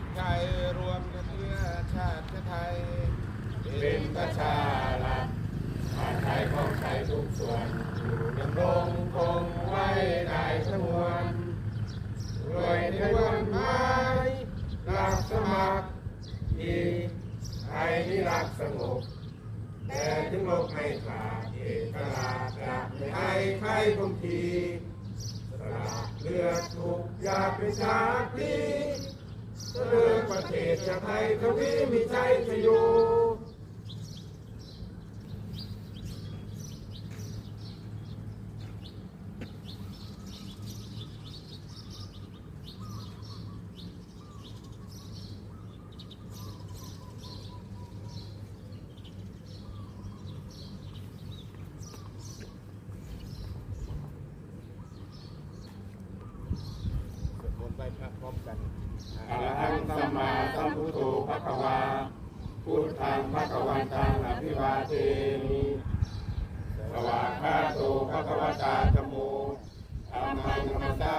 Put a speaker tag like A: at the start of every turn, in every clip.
A: ตไทยรวมกันเพื่อชาติไทย เป็นประชารัฐชาติไทยของไทยทุกส่วนอยู่ดำรงคงไว้ได้สมวนด้วยในวันไม้รักสมัครที่ไทยที่รักสงบแต่ถึงโลกไม่ขาดเอกราจะไม่ให้ใครคงทีสละเลือดถูกอยากเป็นชาติ เลือกประเทศชาติไทยทวีมีใจจะอยู่ สวดมนต์ไหว้ พระพร้อมกัน
B: อะระหังสัมมาสัมพุทโธภะคะวาพุทธังภะคะวันตังอภิวาเทมิสวากขาโตภะคะวตาธัมโมธัมมังนัมสสา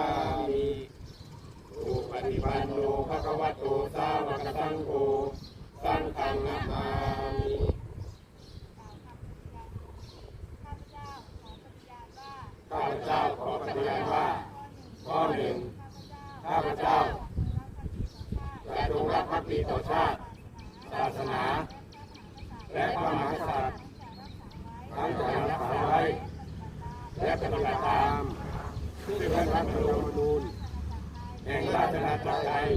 B: มิอุปฏิปันโนภะคะวะโตสาวกสังโฆสังฆังนามามิ
C: ข้าพเจ้าขอปฏิญาณว่า
B: ข้าพเจ้าขอปฏิญาณว่าข้อหนึ่งข้าพเจ้าจะ จงรักภักดีต่อชาติ ศาสนา และพระมหากษัตริย์ทั้งจะรักษาไว้ และปฏิบัติตาม ซึ่งรัฐธรรมนูญแห่งราชอาณาจักรไทย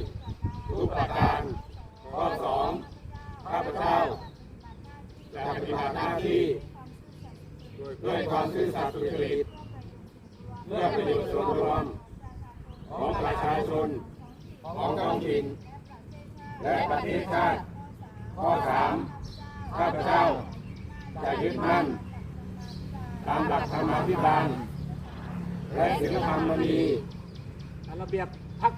B: ทุกประการข้อสองข้าพเจ้าจะปฏิบัติหน้าที่ด้วยความซื่อสัตย์สุจริตเพื่อประโยชน์ส่วนรวมของประชาชนของท้องถิ่น และประเทศชาติ ข้อสามข้าพเจ้าจะยึดมั่น ตามหลักธรรมาภิบาล และศีลธรรมนี
D: ระเบียบพัก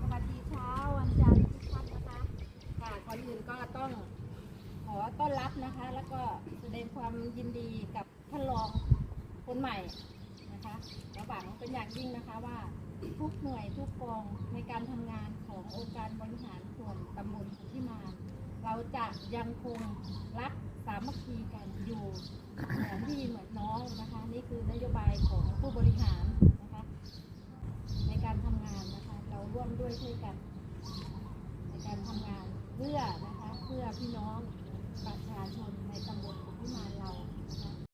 C: สวัสดีเช้าวันจันทร์ทุกท่านนะคะค่ะก่อนอื่นก็ต้องขอต้อนรับนะคะ แล้วก็แสดงความยินดีกับท่านรอง คนใหม่นะคะและหวังเป็นอย่างยิ่งนะคะว่าทุกหน่วยทุกกองในการทำงานขององค์การบริหารส่วนตำบลสุทธิมาเราจะยังคงรักสามัคคีกันอยู่เหมือนพี่เหมือนน้องนะคะ นี่คือนโยบายของผู้บริหารนะคะ ในการทำงานนะคะ เราร่วมด้วยช่วยกัน ในการทำงานเพื่อนะคะเพื่อพี่น้องประชาชนในตำบลมุกที่มาเรา